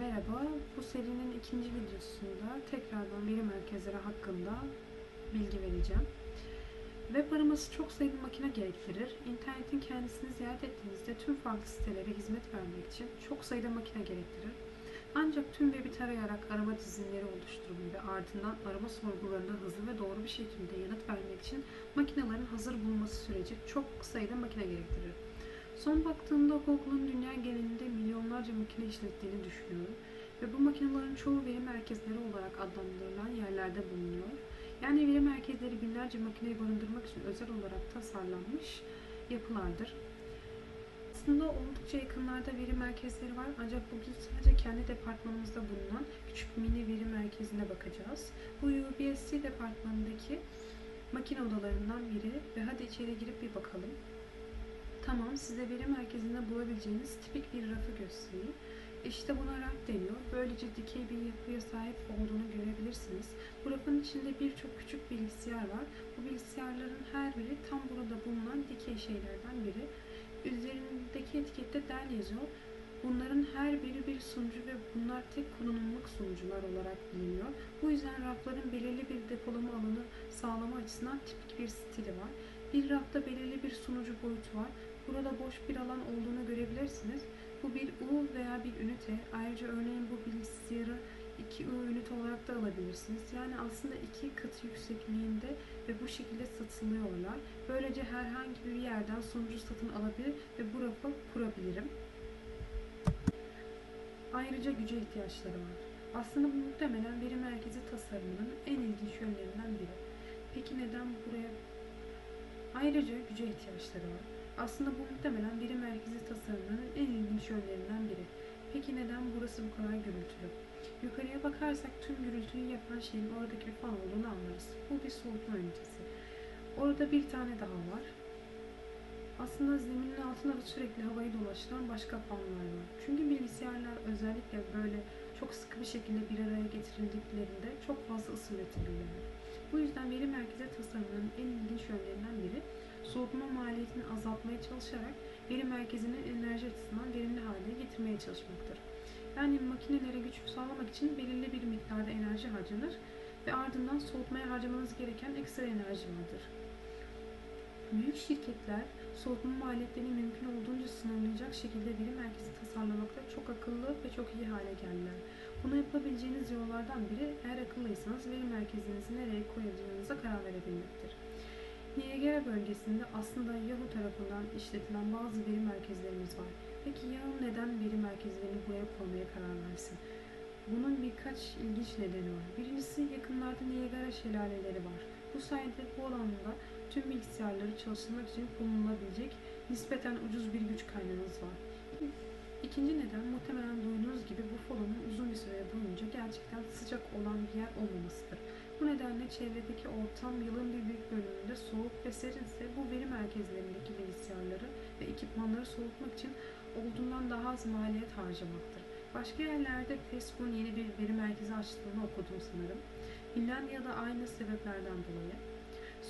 Merhaba, bu serinin ikinci videosunda tekrardan veri merkezleri hakkında bilgi vereceğim. Web araması çok sayıda makine gerektirir. İnternetin kendisini ziyaret ettiğinizde tüm farklı sitelere hizmet vermek için çok sayıda makine gerektirir. Ancak tüm web'i tarayarak arama dizinleri oluşturun ve ardından arama sorgularına hızlı ve doğru bir şekilde yanıt vermek için makinelerin hazır bulunması süreci çok sayıda makine gerektirir. Son baktığımda Google'un dünya genelinde milyonlarca makine işlettiğini düşünüyorum ve bu makinelerin çoğu veri merkezleri olarak adlandırılan yerlerde bulunuyor. Yani veri merkezleri binlerce makineyi barındırmak için özel olarak tasarlanmış yapılardır. Aslında oldukça yakınlarda veri merkezleri var ancak bugün sadece kendi departmanımızda bulunan küçük mini veri merkezine bakacağız. Bu UBSC departmanındaki makine odalarından biri ve hadi içeri girip bir bakalım. Tamam, size veri merkezinde bulabileceğiniz tipik bir rafı göstereyim. İşte buna raf deniyor. Böylece dikey bir yapıya sahip olduğunu görebilirsiniz. Bu rafın içinde birçok küçük bilgisayar var. Bu bilgisayarların her biri tam burada bulunan dikey şeylerden biri. Üzerindeki etikette Dell yazıyor. Bunların her biri bir sunucu ve bunlar tek kullanımlık sunucular olarak biliniyor. Bu yüzden rafların belirli bir depolama alanı sağlama açısından tipik bir stili var. Bir rafta belirli bir sunucu boyutu var. Burada boş bir alan olduğunu görebilirsiniz. Bu bir U veya bir ünite. Ayrıca örneğin bu bilgisayarı 2 U ünite olarak da alabilirsiniz. Yani aslında iki katı yüksekliğinde ve bu şekilde satılıyorlar. Böylece herhangi bir yerden sunucu satın alabilir ve bu rafı kurabilirim. Ayrıca güce ihtiyaçları var. Aslında bu muhtemelen veri merkezi tasarımının en ilginç yönlerinden biri. Peki neden buraya Ayrıca güce ihtiyaçları var. Aslında bu muhtemelen veri merkezi tasarımının en ilginç yönlerinden biri. Peki neden burası bu kadar gürültülü? Yukarıya bakarsak tüm gürültüyü yapan şeyin oradaki fan olduğunu anlarız. Bu bir soğutma ünitesi. Orada bir tane daha var. Aslında zeminin altında da sürekli havayı dolaştıran başka fanlar var. Çünkü bilgisayarlar özellikle böyle çok sıkı bir şekilde bir araya getirildiklerinde çok fazla ısı üretebilirler. Bu yüzden veri merkezi tasarımının en ilginç yönlerinden biri soğutma maliyetini azaltmaya çalışarak veri merkezini enerji açısından verimli hale getirmeye çalışmaktır. Yani makinelere güç sağlamak için belirli bir miktarda enerji harcanır ve ardından soğutmaya harcamanız gereken ekstra enerji vardır. Büyük şirketler soğutma maliyetlerini mümkün olduğunca sınırlayacak şekilde veri merkezi tasarlamakta çok akıllı ve çok iyi hale geldiler. Bunu yapabileceğiniz yollardan biri eğer akıllıysanız veri merkezinizi nereye koyacağınıza karar verebilmektir. Niagara bölgesinde aslında Yahoo tarafından işletilen bazı veri merkezlerimiz var. Peki Yahoo neden veri merkezlerini buraya koymaya karar versin? Bunun birkaç ilginç nedeni var. Birincisi yakınlarda Niagara şelaleleri var. Bu sayede bu alanda tüm bilgisayarları çalıştırmak için kullanılabilecek nispeten ucuz bir güç kaynağınız var. İkinci neden muhtemelen duyduğunuz gibi Buffalo'nun uzun bir süre boyunca gerçekten sıcak olan bir yer olmamasıdır. Bu nedenle çevredeki ortam yılın bir büyük bölümünde soğuk ve serinse bu veri merkezlerindeki bilgisayarları ve ekipmanları soğutmak için olduğundan daha az maliyet harcamaktır. Başka yerlerde Facebook'un yeni bir veri merkezi açtığını okudum sanırım. Finlandiya'da aynı sebeplerden dolayı.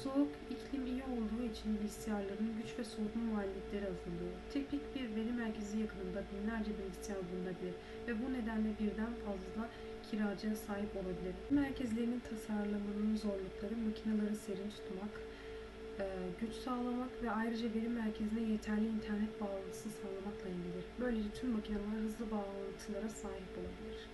Soğuk iklim iyi olduğu için bilgisayarların güç ve soğutma maliyetleri azalıyor. Tipik bir veri merkezi yakınında binlerce bilgisayar bulunabilir ve bu nedenle birden fazla kiracıya sahip olabilir. Merkezlerinin tasarlamanın zorlukları makineleri serin tutmak, güç sağlamak ve ayrıca veri merkezine yeterli internet bağlantısı sağlamakla ilgilidir. Böylece tüm makineler hızlı bağlantılara sahip olabilir.